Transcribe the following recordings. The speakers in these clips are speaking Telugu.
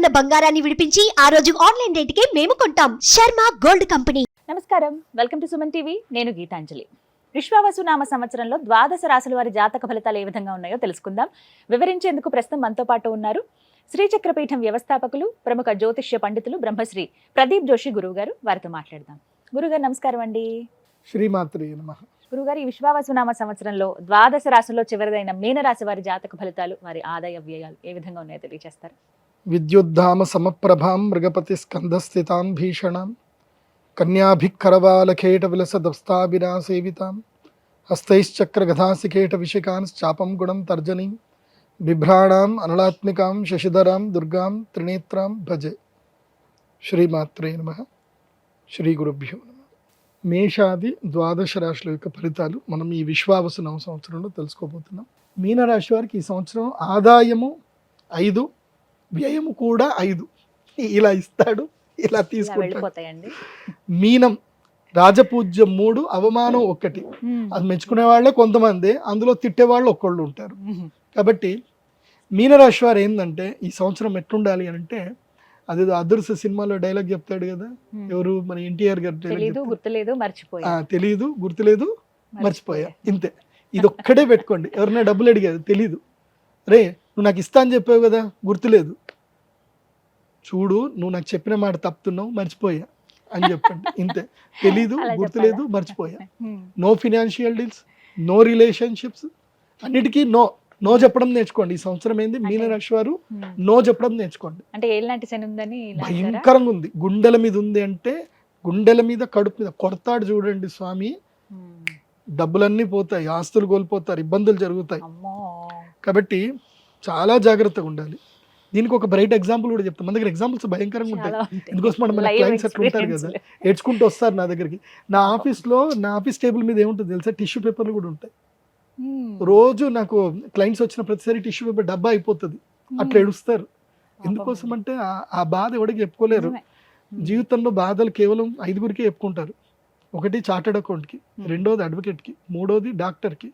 ఉన్న బంగారాన్ని విడిపించి ఆ రోజు ఆన్లైన్ రేటుకే మేము కొంటాం. Sharma gold company. నమస్కారం. Welcome to Suman TV. నేను గీతాంజలి. విశ్వావసు నామ సంవత్సరంలో ద్వాదశ రాశుల వారి జాతక ఫలితాలు ఏ విధంగా ఉన్నాయో తెలుసుకుందాం. వివరించేందుకు ప్రస్తుతం మనతో పాటు ఉన్నారు శ్రీచక్రపీఠం వ్యవస్థాపకులు ప్రముఖ జ్యోతిష్య పండితులు బ్రహ్మశ్రీ ప్రదీప్ జోషి గురువు గారు వారితో మాట్లాడదాం. గురుగారు నమస్కారం అండి. శ్రీమాత్రి నమ. గురుగారు ఈ విశ్వావసు నామ సంవత్సరంలో ద్వాదశ రాశుల్లో చివరిదైన మీనరాశి వారి జాతక ఫలితాలు వారి ఆదాయ వ్యయాలు ఏ విధంగా ఉన్నాయో తెలియజేస్తారు విద్యుద్ధామ సమప్రభాం మృగపతి స్కంధస్థితాం భీషణాం కన్యాభిక్కరవాలకేట విలసదస్తాబినా సేవితాం హస్తైశ్చక్రగధాసికేట విషికాంశ్చాపం గుణం తర్జనీం బిభ్రాణాం అనలాత్మికాం శశిధరాం దుర్గాం త్రినేత్రాం భజే శ్రీమాత్రే నమ శ్రీ గురుభ్యో నమ మేషాది ద్వాదశ రాశుల యొక్క ఫలితాలు మనం ఈ విశ్వావసు నవ సంవత్సరంలో తెలుసుకోబోతున్నాం. మీనరాశి వారికి ఈ సంవత్సరం ఆదాయము ఐదు వ్యయము కూడా ఐదు. ఇలా ఇస్తాడు ఇలా తీసుకుంటాడు. మీనం రాజపూజ్యం మూడు అవమానం ఒకటి. అది మెచ్చుకునే వాళ్ళే కొంతమంది అందులో తిట్టే వాళ్ళు ఒక్కళ్ళు ఉంటారు. కాబట్టి మీనరాశి వారు ఏంటంటే ఈ సంవత్సరం ఎట్లుండాలి అంటే అది అదృశ్య సినిమాలో డైలాగ్ చెప్తాడు కదా ఎవరు మన ఎన్టీఆర్ గారు చెప్తారు. గుర్తులేదు మర్చిపోయా. తెలీదు గుర్తులేదు మర్చిపోయా. ఇంతే. ఇది ఒక్కడే పెట్టుకోండి. ఎవరైనా డబ్బులు అడిగారు తెలీదు. రే నువ్వు నాకు ఇస్తా అని చెప్పావు కదా గుర్తులేదు. చూడు నువ్వు నాకు చెప్పిన మాట తప్పుతున్నావు మర్చిపోయా అని చెప్పండి. ఇంతే. తెలీదు గుర్తులేదు? మర్చిపోయా. No financial deals no relationships అన్నిటికీ నో నో చెప్పడం నేర్చుకోండి. ఈ సంవత్సరం ఏంది? మీనరాశి వారు. నో చెప్పడం నేర్చుకోండి. అంటే శని ఉందని? భయంకరంగా ఉంది. గుండెల మీద ఉంది అంటే గుండెల మీద కడుపు మీద కొడతాడు చూడండి స్వామి. డబ్బులన్నీ పోతాయి ఆస్తులు కోల్పోతారు ఇబ్బందులు జరుగుతాయి. కాబట్టి చాలా జాగ్రత్తగా ఉండాలి. దీనికి ఒక బ్రైట్ ఎగ్జాంపుల్ కూడా చెప్తాను. మన దగ్గర ఎగ్జాంపుల్స్ భయంకరంగా ఉంటాయి. ఎందుకోసం మన క్లయింట్స్ అట్లా ఉంటారు కదా. ఏడ్చుకుంటూ వస్తారు నా దగ్గరికి. నా ఆఫీస్లో నా ఆఫీస్ టేబుల్ మీద ఏముంటుంది తెలుసా? టిష్యూ పేపర్లు కూడా ఉంటాయి. రోజు నాకు క్లయింట్స్ వచ్చిన ప్రతిసారి టిష్యూ పేపర్ డబ్బా అయిపోతుంది. అట్లా. ఏడుస్తారు. ఎందుకోసం అంటే ఆ- బాధ ఎవరికి చెప్పుకోలేరు. జీవితంలో బాధలు కేవలం ఐదుగురికే చెప్పుకుంటారు. ఒకటి చార్టెడ్ అకౌంట్కి. రెండోది అడ్వకేట్కి మూడోది డాక్టర్కి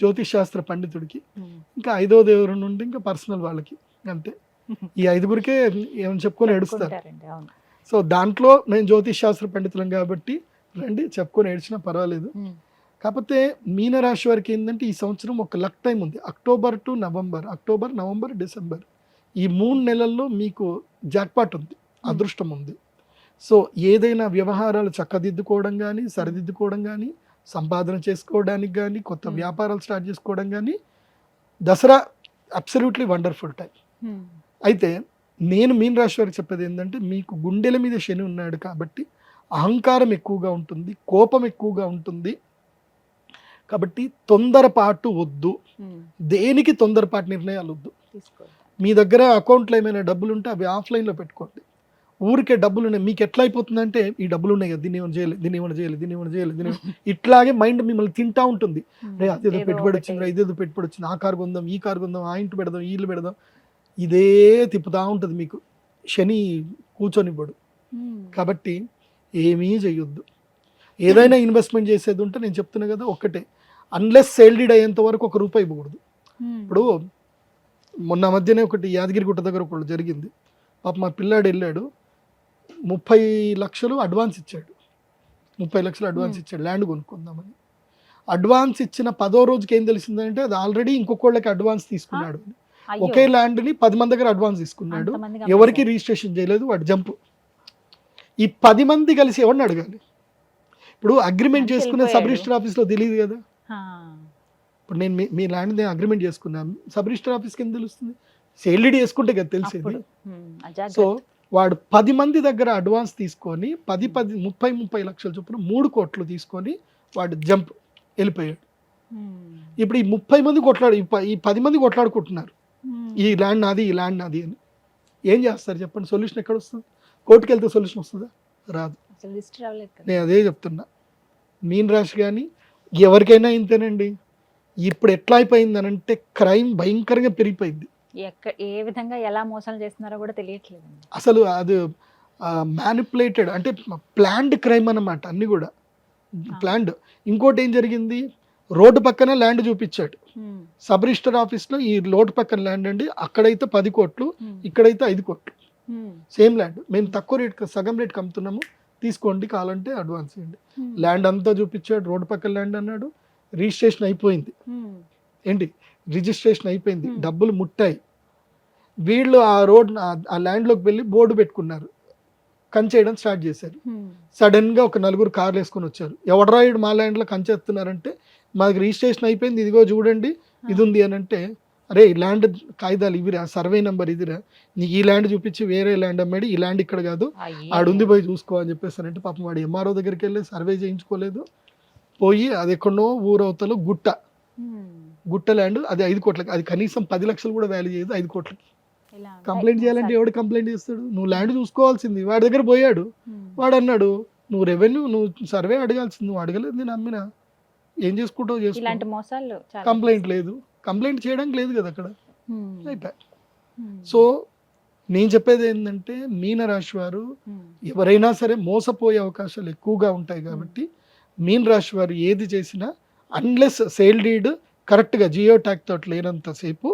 జ్యోతిష్ శాస్త్ర పండితుడికి. ఇంకా ఐదోది ఎవరు నుండి ఇంకా పర్సనల్ వాళ్ళకి. అంతే. ఈ ఐదుగురికే ఏమని చెప్పుకొని ఏడుస్తారు. సో దాంట్లో నేను జ్యోతిష్ శాస్త్ర పండితులం కాబట్టి రండి చెప్పుకొని ఏడ్చినా పర్వాలేదు. కాకపోతే మీనరాశి వారికి ఏంటంటే ఈ సంవత్సరం ఒక లక్ టైం ఉంది. October to November October November December. ఈ మూడు నెలల్లో మీకు జాక్పాట్ ఉంది అదృష్టం ఉంది. సో ఏదైనా వ్యవహారాలు చక్కదిద్దుకోవడం కానీ సరిదిద్దుకోవడం కానీ సంపాదన చేసుకోవడానికి కానీ కొత్త Hmm. వ్యాపారాలు స్టార్ట్ చేసుకోవడం కానీ దసరా అబ్సల్యూట్లీ వండర్ఫుల్ టైం. అయితే నేను మీన రాశి వారికి చెప్పేది ఏంటంటే మీకు గుండెల మీద శని ఉన్నాడు కాబట్టి అహంకారం ఎక్కువగా ఉంటుంది కోపం ఎక్కువగా ఉంటుంది కాబట్టి తొందరపాటు వద్దు ఉమ్. దేనికి తొందరపాటు నిర్ణయాలు వద్దు. మీ దగ్గర అకౌంట్లో ఏమైనా డబ్బులు ఉంటే అవి ఆఫ్లైన్లో పెట్టుకోండి ఊరికే డబ్బులు ఉన్నాయి మీకు ఎట్లా అయిపోతుందంటే ఈ డబ్బులు ఉన్నాయి కదా దీన్ని ఏమైనా చేయలేదు దీన్ని ఏమైనా చేయలేదు దీన్ని ఏమైనా చేయలేదు దీన్ని ఏమైనా- ఇట్లాగే మైండ్ మిమ్మల్ని తింటా ఉంటుంది. రే అదేదో పెట్టుబడి ఒకటి. వచ్చింది ఇదేదో పెట్టుబడి వచ్చింది ఆ కారు కొందాం ఈ కారు కొందాం ఆ ఇంటి పెడదాం ఈ ఇల్లు పెడదాం. ఇదే తిప్పుతా ఉంటుంది మీకు. శని కూర్చొనివ్వడు. కాబట్టి ఏమీ చేయొద్దు ఏదైనా ఇన్వెస్ట్మెంట్ చేసేది ఉంటే నేను చెప్తున్నా కదా ఒక్కటే. అన్లెస్ సేల్డీడ్ అయ్యేంత వరకు ఒక రూపాయి ఇవ్వకూడదు. ఇప్పుడు మొన్న మధ్యనే ఒకటి యాదగిరిగుట్ట దగ్గర ఒకళ్ళు జరిగింది. పాప మా పిల్లాడు వెళ్ళాడు. ముప్పై లక్షలు అడ్వాన్స్ ఇచ్చాడు. ముప్పై లక్షలు అడ్వాన్స్. ఇచ్చాడు. ల్యాండ్ కొనుక్కుందామని. అడ్వాన్స్ ఇచ్చిన పదో రోజుకి ఏం తెలిసిందంటే అది ఆల్రెడీ ఇంకొకళ్ళకి అడ్వాన్స్ తీసుకున్నాడు. ఒకే ల్యాండ్ని పది మంది దగ్గర అడ్వాన్స్ తీసుకున్నాడు. ఎవరికి. రిజిస్ట్రేషన్ చేయలేదు వాడు జంప్. ఈ పది మంది కలిసి ఎవరిని అడగాలి? ఇప్పుడు అగ్రిమెంట్ చేసుకునే సబ్. రిజిస్టర్ ఆఫీస్లో తెలియదు కదా. ఇప్పుడు నేను మీ- మీ ల్యాండ్ నేను అగ్రిమెంట్ చేసుకున్నాను. సబ్ రిజిస్టర్ ఆఫీస్కి ఎందుకు తెలుస్తుంది? సేల్డీ చేసుకుంటే కదా తెలిసేది. సో వాడు పది మంది దగ్గర అడ్వాన్స్ తీసుకొని పది పది ముప్పై ముప్పై లక్షల చొప్పున మూడు కోట్లు తీసుకొని వాడు జంప్ వెళ్ళిపోయాడు. ఉమ్. ఇప్పుడు ఈ ముప్పై మంది కొట్లాడు ఈ పది మంది కొట్లాడుకుంటున్నారు. ఉమ్. ఈ ల్యాండ్ నాది ఈ ల్యాండ్ నాది అని. ఏం చేస్తారు చెప్పండి? సొల్యూషన్ ఎక్కడ వస్తుంది? కోర్టుకి వెళ్తే సొల్యూషన్ వస్తుందా? రాదు. నేను అదే చెప్తున్నా. మీన్ రాశి కానీ ఎవరికైనా ఇంతేనండి. ఇప్పుడు ఎట్లా అయిపోయిందనంటే క్రైమ్ భయంకరంగా పెరిగిపోయింది. ఎక్క ఏ విధంగా ఎలా మోసాలు చేస్తున్నారో కూడా తెలియట్లేదండి. అసలు అది మ్యానిపులేటెడ్ అంటే ప్లాండ్ క్రైమ్ అన్నమాట అన్ని కూడా. ప్లాండ్ ఇంకోటి ఏం జరిగింది? రోడ్డు పక్కన ల్యాండ్ చూపించాడు. సబ్ రిజిస్టర్ ఆఫీస్లో ఈ లోటు పక్కన ల్యాండ్ అండి. అక్కడైతే పది కోట్లు ఇక్కడైతే ఐదు కోట్లు. సేమ్ ల్యాండ్ మేము తక్కువ రేట్ సగం రేట్కి అమ్ముతున్నాము. తీసుకోండి కావాలంటే అడ్వాన్స్ ఇవ్వండి. ల్యాండ్ అంతా చూపించాడు. రోడ్డు పక్కన ల్యాండ్ అన్నాడు. రిజిస్ట్రేషన్ అయిపోయింది. ఏంటి? రిజిస్ట్రేషన్ అయిపోయింది. డబ్బులు ముట్టాయి. వీళ్ళు ఆ రోడ్ ఆ ల్యాండ్లోకి వెళ్ళి బోర్డు పెట్టుకున్నారు. కంచేయడం స్టార్ట్ చేశారు. ఉమ్, సడన్గా ఒక నలుగురు కార్లు వేసుకొని వచ్చారు. ఎవడరా ఇడు మా ల్యాండ్లో కంచేస్తున్నారంటే మాకు రిజిస్ట్రేషన్ అయిపోయింది ఇదిగో చూడండి ఇది ఉంది అని అంటే అరే ఈ ల్యాండ్ కాగితాలు ఇవిరా సర్వే నెంబర్ ఇదిరా నీకు ఈ ల్యాండ్ చూపించి వేరే ల్యాండ్ అమ్మాడు ఈ ల్యాండ్ ఇక్కడ కాదు. ఆడుంది పోయి చూసుకో అని చెప్పేసారంటే పాపం వాడు ఎంఆర్ఓ దగ్గరికి వెళ్ళి సర్వే చేయించుకోలేదు. పోయి అది ఎక్కడో ఊరవతలో గుట్ట. గుట్ట ల్యాండ్ అది ఐదు కోట్లకి అది కనీసం పది లక్షలు కూడా వాల్యూ చేయదు ఐదు కోట్లకి. కంప్లైంట్ చేయాలంటే ఎవడు కంప్లైంట్ చేస్తాడు? నువ్వు ల్యాండ్ చూసుకోవాల్సింది. వాడి దగ్గర పోయాడు. వాడు అన్నాడు నువ్వు రెవెన్యూ నువ్వు సర్వే అడగాల్సింది. నువ్వు అడగలేదు నేను అమ్మినా. ఏం చేసుకుంటావు చేసుకో. కంప్లైంట్ లేదు. కంప్లైంట్ చేయడానికి లేదు కదా అక్కడ. ఉమ్, సో నేను చెప్పేది ఏంటంటే మీనరాశి వారు ఎవరైనా సరే మోసపోయే అవకాశాలు ఎక్కువగా ఉంటాయి కాబట్టి మీన రాశి వారు ఏది చేసినా అన్లెస్ సేల్ డీడ్ కరెక్ట్గా జియో ట్యాక్ తోటి లేనంతసేపు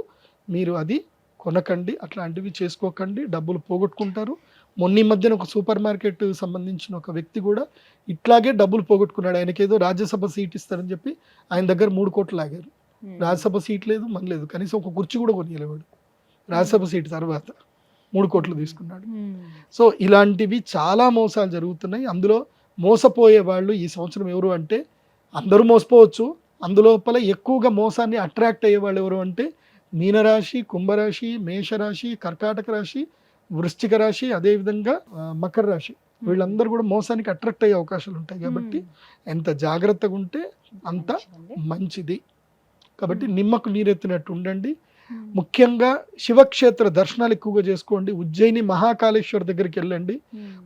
మీరు అది కొనకండి అట్లాంటివి చేసుకోకండి డబ్బులు పోగొట్టుకుంటారు. మొన్న ఈ మధ్యన ఒక సూపర్ మార్కెట్ సంబంధించిన ఒక వ్యక్తి కూడా ఇట్లాగే డబ్బులు పోగొట్టుకున్నాడు. ఆయనకి ఏదో రాజ్యసభ సీట్ ఇస్తారని చెప్పి ఆయన దగ్గర మూడు కోట్లు లాగారు. రాజ్యసభ సీట్ లేదు మన లేదు. కనీసం ఒక కుర్చీ కూడా కొనియలేవాడు రాజ్యసభ సీట్ తర్వాత మూడు కోట్లు తీసుకున్నాడు. సో ఇలాంటివి చాలా మోసాలు జరుగుతున్నాయి. అందులో మోసపోయే వాళ్ళు ఈ సంవత్సరం ఎవరు అంటే అందరూ మోసపోవచ్చు. అందులోపల ఎక్కువగా మోసాన్ని అట్రాక్ట్ అయ్యే వాళ్ళు ఎవరు అంటే మీనరాశి కుంభరాశి మేషరాశి కర్కాటక రాశి వృశ్చిక రాశి అదేవిధంగా మకర రాశి. వీళ్ళందరూ కూడా మోసానికి అట్రాక్ట్ అయ్యే అవకాశాలు ఉంటాయి కాబట్టి ఎంత జాగ్రత్తగా ఉంటే అంత. మంచిది. కాబట్టి నిమ్మకు నీరెత్తినట్టు ఉండండి. ముఖ్యంగా శివక్షేత్ర దర్శనాలు ఎక్కువగా చేసుకోండి. ఉజ్జయిని మహాకాళేశ్వర్ దగ్గరికి వెళ్ళండి.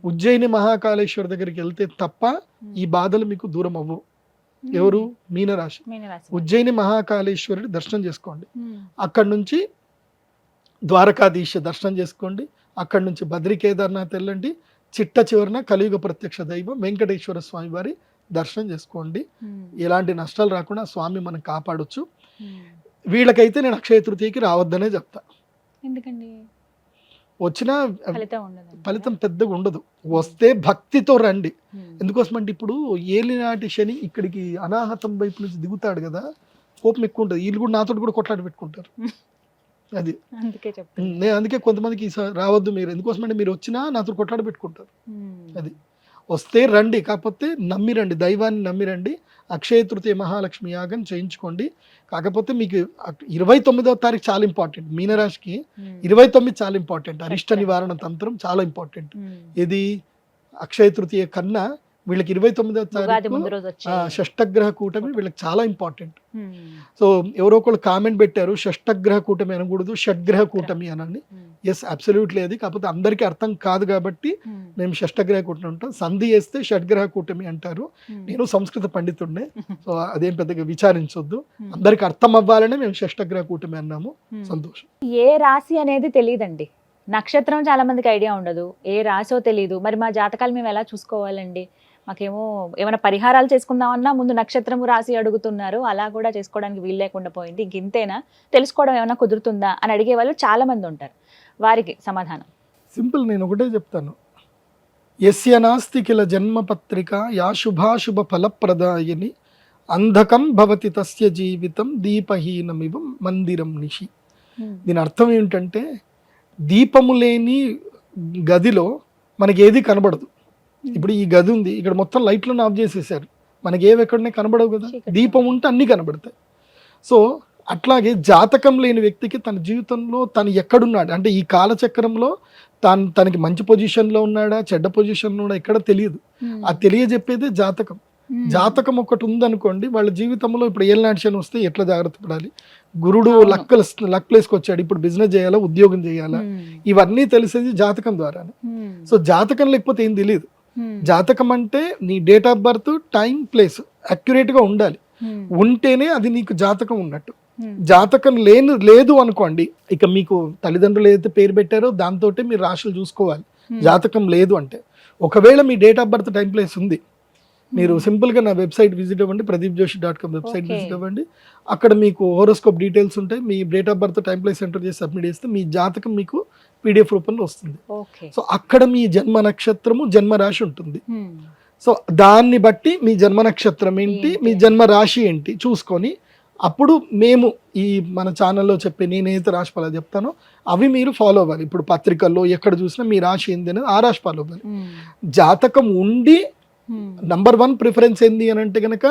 ఉజ్జయిని మహాకాళేశ్వర్ దగ్గరికి వెళ్తే తప్ప ఈ బాధలు మీకు దూరం అవ్వవు. ఎవరు? మీనరాశి. ఉజ్జయిని మహాకాళేశ్వరుడి దర్శనం చేసుకోండి. అక్కడి నుంచి ద్వారకాధీశ దర్శనం చేసుకోండి. అక్కడి నుంచి బద్రి కేదార్నాథ్ వెళ్ళండి. చిట్ట చివరన కలియుగ ప్రత్యక్ష దైవం వెంకటేశ్వర స్వామి వారి దర్శనం చేసుకోండి. ఎలాంటి నష్టాలు రాకుండా స్వామి మనం కాపాడొచ్చు. వీళ్ళకైతే నేను అక్షయ తృతీయకి రావద్దనే చెప్తా. ఎందుకండి? వచ్చిన ఫలితం పెద్దగా ఉండదు. వస్తే భక్తితో రండి. ఎందుకోసం అంటే ఇప్పుడు ఏలినాటి శని ఇక్కడికి అనాహతం వైపు నుంచి దిగుతాడు కదా కోపం ఎక్కువ ఉంటుంది. వీళ్ళు కూడా నాతో కూడా కొట్లాట పెట్టుకుంటారు. అది. నేను అందుకే కొంతమందికి రావద్దు మీరు. ఎందుకోసం అంటే మీరు వచ్చినా నాతో కొట్లాట పెట్టుకుంటారు. అది. వస్తే రండి కాకపోతే నమ్మి రండి దైవాన్ని నమ్మి రండి అక్షయ తృతీయ మహాలక్ష్మి యాగం చేయించుకోండి. కాకపోతే మీకు ఇరవై తొమ్మిదవ తారీఖు చాలా ఇంపార్టెంట్ మీనరాశికి ఇరవై తొమ్మిది చాలా ఇంపార్టెంట్ అరిష్ట నివారణ తంత్రం చాలా ఇంపార్టెంట్. ఇది అక్షయ తృతీయ కన్నా వీళ్ళకి ఇరవై తొమ్మిదవ ఉగాది తారీఖు షష్టగ్రహ కూటమి వీళ్ళకి చాలా ఇంపార్టెంట్ సో ఎవరో ఒకళ్ళు కామెంట్ పెట్టారు షష్టగ్రహ కూటమి అనకూడదు షడ్గ్రహ కూటమి అనని ఎస్ అబ్సల్యూట్లీ అది. కాకపోతే అందరికీ అర్థం కాదు కాబట్టి మేము షష్టగ్రహ కూటమి ఉంటాం సంధి వేస్తే షడ్గ్రహ కూటమి అంటారు. నేను సంస్కృత పండితుడినే సో అదేం పెద్దగా విచారించొద్దు. అందరికి అర్థం అవ్వాలనే మేము షష్టగ్రహ కూటమి అన్నాము. సంతోషం. ఏ రాశి అనేది తెలియదండి నక్షత్రం చాలా మందికి ఐడియా ఉండదు. ఏ రాశో తెలియదు మరి మా జాతకాలు మేము ఎలా చూసుకోవాలండి? మాకేమో ఏమైనా పరిహారాలు చేసుకుందామన్నా ముందు నక్షత్రము రాశి అడుగుతున్నారు. అలా కూడా చేసుకోవడానికి వీలు లేకుండా పోయింది. ఇంక ఇంతేనా? తెలుసుకోవడం ఏమైనా కుదురుతుందా? అని అడిగే వాళ్ళు చాలా మంది ఉంటారు. వారికి సమాధానం. సింపుల్ నేను ఒకటే చెప్తాను. ఎస్య నాస్తి కిల జన్మపత్రిక యా శుభాశుభ ఫలప్రదాయని అంధకం భవతి తస్య జీవితం దీపహీనమివ మందిరం నిషి. దీని అర్థం ఏంటంటే దీపము లేని గదిలో మనకి ఏది కనబడదు ఇప్పుడు ఈ గది ఉంది ఇక్కడ మొత్తం లైట్లను ఆఫ్ చేసేసారు. మనకి ఏవి ఎక్కడనే కనబడవు కదా. దీపం ఉంటే అన్ని కనబడతాయి. సో అట్లాగే జాతకం లేని వ్యక్తికి తన జీవితంలో తను ఎక్కడున్నాడు? అంటే ఈ కాలచక్రంలో తాను తనకి మంచి పొజిషన్లో ఉన్నాడా చెడ్డ పొజిషన్లో ఉన్నాడా ఎక్కడ తెలియదు. అది తెలియజెప్పేదే జాతకం. జాతకం ఒకటి ఉందనుకోండి వాళ్ళ జీవితంలో ఇప్పుడు ఏళ్ళ వస్తే ఎట్లా జాగ్రత్త పడాలి? గురుడు. లక్ లక్ ప్లేస్కి వచ్చాడు ఇప్పుడు బిజినెస్ చేయాలా ఉద్యోగం చేయాలా? ఇవన్నీ తెలిసేది జాతకం ద్వారానే. సో జాతకం లేకపోతే ఏం తెలియదు జాతకం అంటే నీ డేట్ ఆఫ్ బర్త్ టైం ప్లేస్గా ఉండాలి. ఉంటేనే అది నీకు జాతకం ఉన్నట్టు. జాతకం లేని లేదు అనుకోండి ఇక మీకు తల్లిదండ్రులు ఏదైతే పేరు పెట్టారో దాంతో మీరు రాశులు చూసుకోవాలి. జాతకం లేదు అంటే. ఒకవేళ మీ date of birth time place ఉంది మీరు సింపుల్గా నా వెబ్సైట్ విజిట్ అవ్వండి Pradeep Joshi dot com website. Visit అవ్వండి అక్కడ మీకు హోరోస్కోప్ డీటెయిల్స్ ఉంటాయి మీ date of birth time place enter చేసి సబ్మిట్ చేస్తే మీ జాతకం మీకు పీడిఎఫ్ రూపంలో వస్తుంది సో అక్కడ మీ జన్మ నక్షత్రము జన్మ రాశి ఉంటుంది Hmm. సో దాన్ని బట్టి మీ జన్మ నక్షత్రం ఏంటి? మీ జన్మ రాశి ఏంటి చూసుకొని అప్పుడు మేము ఈ మన ఛానల్లో చెప్పే నేనైతే రాశి ఫలాలు చెప్తానో అవి మీరు ఫాలో అవ్వాలి ఇప్పుడు పత్రికల్లో ఎక్కడ చూసినా మీ రాశి ఏంది అనేది ఆ రాశి ఫాలో అవ్వాలి Hmm. జాతకం ఉండి Hmm. నంబర్ వన్ ప్రిఫరెన్స్ ఏంది అని అంటే కనుక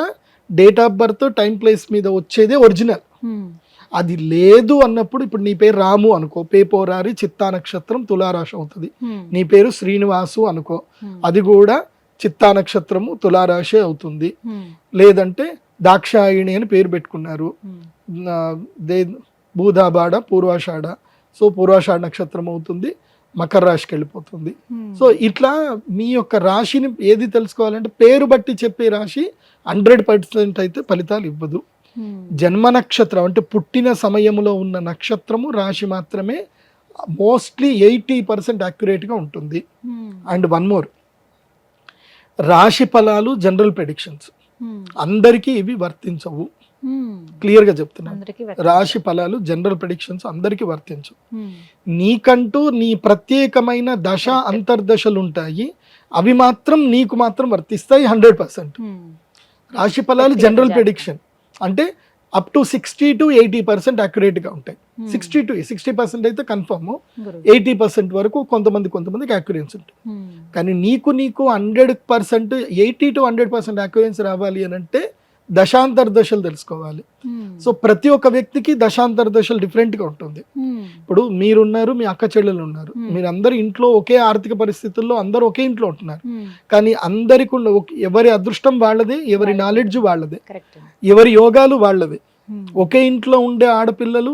date of birth time place మీద వచ్చేదే ఒరిజినల్ Hmm. అది లేదు అన్నప్పుడు ఇప్పుడు నీ పేరు రాము అనుకో పేపోరారి చిత్తా నక్షత్రం తులారాశి అవుతుంది Hmm. నీ పేరు శ్రీనివాసు అనుకో Hmm. అది కూడా చిత్తా నక్షత్రము తులారాశి అవుతుంది. లేదంటే దాక్షాయిణి అని పేరు పెట్టుకున్నారు దే భూదాబాడ పూర్వాషాఢ సో పూర్వాషాఢ నక్షత్రం అవుతుంది మకర రాశికి వెళ్ళిపోతుంది Hmm. సో ఇట్లా మీ యొక్క రాశిని ఏది తెలుసుకోవాలంటే పేరు బట్టి చెప్పే రాశి హండ్రెడ్ పర్సెంట్ అయితే ఫలితాలు ఇవ్వదు Hmm. జన్మ నక్షత్రం అంటే పుట్టిన సమయంలో ఉన్న నక్షత్రము రాశి మాత్రమే మోస్ట్లీ ఎయిటీ పర్సెంట్గా ఉంటుంది Hmm. అండ్ వన్ మోర్ రాశి ఫలాలు జనరల్ ప్రెడిక్షన్స్. అందరికీ ఇవి వర్తించవు Hmm. క్లియర్గా చెప్తున్నాను రాశి ఫలాలు జనరల్ ప్రెడిక్షన్స్ అందరికీ వర్తించవు Hmm. నీకంటూ నీ ప్రత్యేకమైన దశ అంతర్దశలు ఉంటాయి అవి మాత్రం నీకు మాత్రం వర్తిస్తాయి హండ్రెడ్ పర్సెంట్ Hmm. రాశి ఫలాలు జనరల్. ప్రెడిక్షన్ అంటే up to sixty to eighty పర్సెంట్గా ఉంటాయి. సిక్స్టీ టు సిక్స్టీ పర్సెంట్ అయితే కన్ఫర్మ్. ఎయిటీ పర్సెంట్ వరకు కొంతమంది కొంతమందికి అక్యురెన్స్ ఉంటుంది. కానీ నీకు నీకు hundred percent eighty to hundred percent accuracy రావాలి అని అంటే దశాంతర దశలు తెలుసుకోవాలి Hmm. సో ప్రతి ఒక్క వ్యక్తికి దశాంతర దశలు different గా ఉంటుంది Hmm. ఇప్పుడు మీరున్నారు మీ అక్క చెల్లెలు ఉన్నారు Hmm. మీరందరూ ఇంట్లో ఒకే ఆర్థిక పరిస్థితుల్లో అందరూ ఒకే ఇంట్లో ఉంటున్నారు Hmm. కానీ అందరికి ఎవరి అదృష్టం వాళ్ళదే ఎవరి వాళ్ళదే. నాలెడ్జ్ వాళ్ళదే. ఎవరి యోగాలు Hmm. ఒకే ఇంట్లో ఉండే ఆడపిల్లలు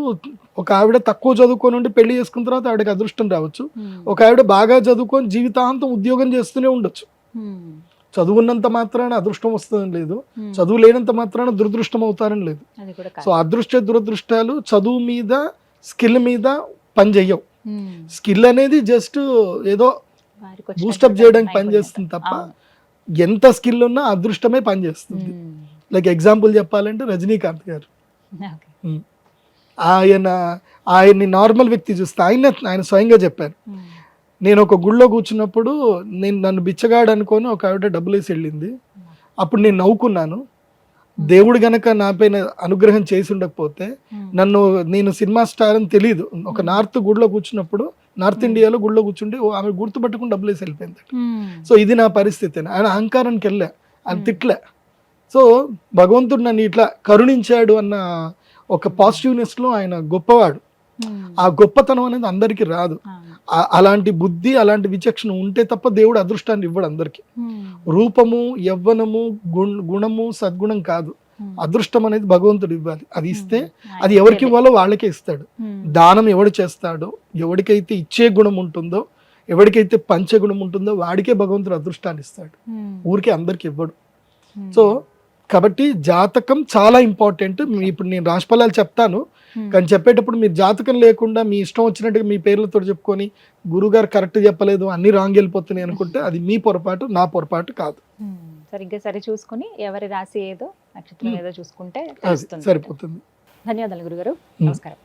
ఒక ఆవిడ తక్కువ చదువుకొని ఉండి పెళ్ళి చేసుకున్న తర్వాత ఆవిడకి అదృష్టం రావచ్చు Hmm. ఒక ఆవిడ బాగా చదువుకొని జీవితాంతం ఉద్యోగం చేస్తూనే ఉండొచ్చు Hmm. చదువున్నంత మాత్రాన అదృష్టం వస్తుందని లేదు. చదువు లేనంత మాత్రాన దురదృష్టం అవుతారని లేదు సో అదృష్ట దురదృష్టాలు చదువు మీద స్కిల్ మీద పనిచేయవు Hmm. స్కిల్ అనేది జస్ట్ ఏదో బూస్టప్ చేయడానికి. పనిచేస్తుంది తప్ప. ఎంత స్కిల్ ఉన్నా అదృష్టమే పనిచేస్తుంది. లైక్ ఎగ్జాంపుల్ చెప్పాలంటే రజనీకాంత్ గారు. ఆయన ఆయన్ని నార్మల్ వ్యక్తి చూస్తే ఆయన ఆయన స్వయంగా చెప్పారు. నేను ఒక గుళ్ళో కూర్చున్నప్పుడు నేను నన్ను బిచ్చగాడు అనుకొని ఒక ఆవిడ డబ్బులు వేసి వెళ్ళింది. అప్పుడు నేను నవ్వుకున్నాను. దేవుడు గనక నా పైన అనుగ్రహం చేసి ఉండకపోతే. నన్ను నేను సినిమా స్టార్ అని తెలియదు ఒక నార్త్ గుడిలో కూర్చున్నప్పుడు నార్త్ ఇండియాలో గుడిలో కూర్చుంటే ఆమె గుర్తుపట్టుకుని డబ్బులు వేసి వెళ్ళిపోయింది. సో ఇది నా పరిస్థితి. ఆయన అహంకారానికి వెళ్ళా. ఆయన. తిట్లే. సో భగవంతుడు నన్ను ఇట్లా కరుణించాడు అన్న ఒక పాజిటివ్నెస్లో ఆయన గొప్పవాడు. ఆ గొప్పతనం అనేది అందరికీ రాదు. అలాంటి బుద్ధి అలాంటి విచక్షణ ఉంటే తప్ప దేవుడు అదృష్టాన్ని ఇవ్వడు అందరికి Hmm. రూపము యవ్వనము గుణ గుణము సద్గుణం కాదు Hmm. అదృష్టం అనేది భగవంతుడు ఇవ్వాలి అది ఇస్తే Hmm. అది ఎవరికి ఇవ్వాలో వాళ్ళకే ఇస్తాడు. దానం ఎవడు చేస్తాడో ఎవరికైతే ఇచ్చే గుణం ఉంటుందో ఎవరికైతే పంచే గుణం ఉంటుందో వాడికే భగవంతుడు అదృష్టాన్ని ఇస్తాడు. ఊరికే అందరికి ఇవ్వడు. సో కాబట్టి జాతకం చాలా ఇంపార్టెంట్ ఇప్పుడు నేను రాశిఫలాలు చెప్తాను. కానీ చెప్పేటప్పుడు మీరు జాతకం లేకుండా మీ ఇష్టం వచ్చినట్టుగా మీ పేర్లతో చెప్పుకొని గురుగారు కరెక్ట్ చెప్పలేదు అన్ని రాంగ్ వెళ్ళిపోతున్నాయి అనుకుంటే అది మీ పొరపాటు నా పొరపాటు కాదు. సరిగ్గా సరి చూసుకుని ఎవరి రాశి ఏదో నక్షత్రం. ఏదో చూసుకుంటే సరిపోతుంది ధన్యవాదాలు గురుగారు. నమస్కారం